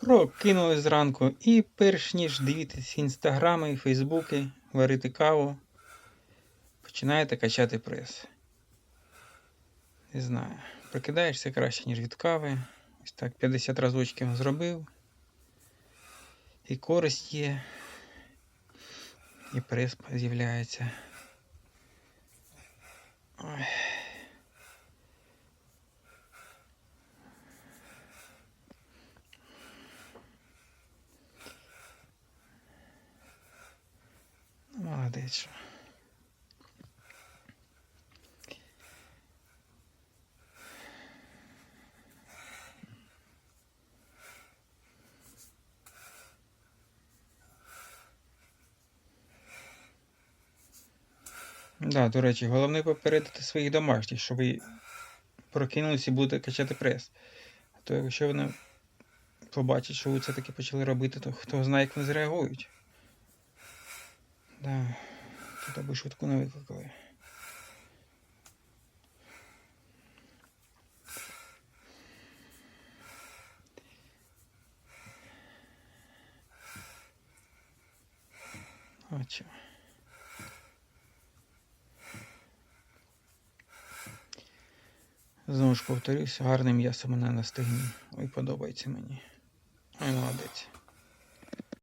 Прокинули зранку і перш ніж дивитись інстаграми, і фейсбуки, варити каву, починаєте качати прес. Не знаю. Прокидаєшся краще, ніж від кави. Ось так 50 разочків зробив. І користь є. І прес з'являється. Ой. Молодець. Да, до речі, головне попередити своїх домашніх, що ви прокинулися і будете качати прес. А то якщо вони побачать, що ви це таки почали робити, то хто знає, як вони зреагують. Да. Тут аби швидку не викликали. Чого. Знову ж повторюсь, гарне м'ясо мене на стегні. Ой, подобається мені. Ой, молодець.